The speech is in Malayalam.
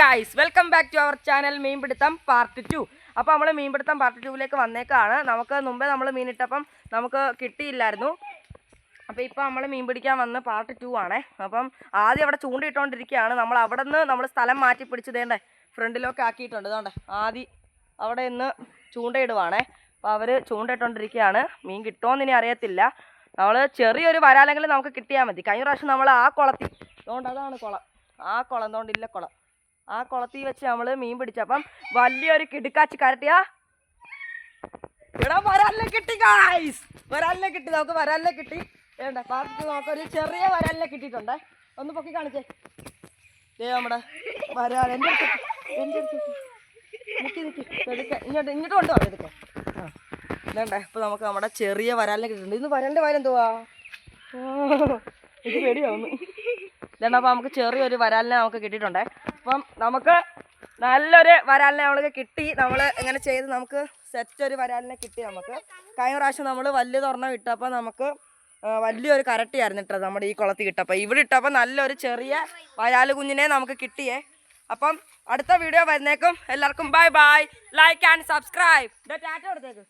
Guys welcome back to our channel മീൻപിടുത്തം part two അപ്പോൾ നമ്മൾ മീൻപിടുത്തം പാർട്ട് ടുവിലേക്ക് വന്നേക്കാണ്. നമുക്ക് മുമ്പേ നമ്മൾ മീനിട്ടപ്പം നമുക്ക് കിട്ടിയില്ലായിരുന്നു. അപ്പോൾ ഇപ്പോൾ നമ്മൾ മീൻ പിടിക്കാൻ വന്ന് പാർട്ട് ടു ആണേ. അപ്പം ആദ്യം അവിടെ ചൂണ്ടിയിട്ടുകൊണ്ടിരിക്കുകയാണ് നമ്മൾ അവിടെ നിന്ന് നമ്മൾ സ്ഥലം മാറ്റി പിടിച്ചതേണ്ടേ ഫ്രണ്ടിലൊക്കെ ആക്കിയിട്ടുണ്ട്. അതുകൊണ്ടേ ആദ്യം അവിടെ നിന്ന് ചൂണ്ടയിടുവാണേ. അപ്പോൾ അവർ ചൂണ്ടയിട്ടുകൊണ്ടിരിക്കുകയാണ് മീൻ കിട്ടുമോയെന്ന് ഇനി അറിയത്തില്ല. നമ്മൾ ചെറിയൊരു വരാലെങ്കിലും നമുക്ക് കിട്ടിയാൽ മതി. കഴിഞ്ഞ പ്രാവശ്യം നമ്മൾ ആ കുളത്തിൽ അതുകൊണ്ട് അതാണ് കുളം. ആ കുളം അതുകൊണ്ട് ഇല്ല കുളം. ആ കുളത്തിൽ വെച്ച് നമ്മൾ മീൻ പിടിച്ചപ്പം വലിയൊരു കിടുക്കാച്ചി കരട്ടിയാ. ഇവിടെ വരാലിനെ കിട്ടി ഗായ്സ് വരാലിനെ കിട്ടി. നമുക്ക് വരാലിനെ കിട്ടി. വേണ്ട പാർട്ടി നമുക്കൊരു ചെറിയ വരാലിനെ കിട്ടിയിട്ടുണ്ട്. ഒന്ന് പൊക്കി കാണിച്ചേ. ദേ നമ്മുടെ വരാൽ എന്റെ അടുത്ത് എന്റെ അടുത്ത് നിൽക്കി നിൽക്കി എടുക്ക. ഇങ്ങോട്ട് ഇങ്ങോട്ട് കൊണ്ടുപോകാം എടുക്കാം. ആ. വേണ്ട ഇപ്പം നമുക്ക് നമ്മുടെ ചെറിയ വരാലിനെ കിട്ടിയിട്ടുണ്ട്. ഇന്ന് വരാലിന്റെ ആ, എനിക്ക് പേടിയാവുന്നു. ഇതാണ് അപ്പോൾ നമുക്ക് ചെറിയൊരു വരാലിനെ നമുക്ക് കിട്ടിയിട്ടുണ്ട്. അപ്പം നമുക്ക് നല്ലൊരു വരാലിനെ നമ്മൾക്ക് കിട്ടി. നമ്മൾ ഇങ്ങനെ ചെയ്ത് നമുക്ക് സെറ്റ് ഒരു വരാലിനെ കിട്ടി നമുക്ക്. കഴിഞ്ഞ പ്രാവശ്യം നമ്മൾ വലിയ തുറന്ന ഇട്ടപ്പോൾ നമുക്ക് വലിയൊരു കരട്ടിയായിരുന്നു ഇട്ടത് നമ്മുടെ ഈ കുളത്തിൽ കിട്ടപ്പോൾ ഇവിടെ ഇട്ടപ്പോൾ നല്ലൊരു ചെറിയ വരാൽ കുഞ്ഞിനെ നമുക്ക് കിട്ടിയേ. അപ്പം അടുത്ത വീഡിയോ വരുന്നേക്കും. എല്ലാവർക്കും bye bye like and subscribe Tata കൊടുത്തേക്ക്.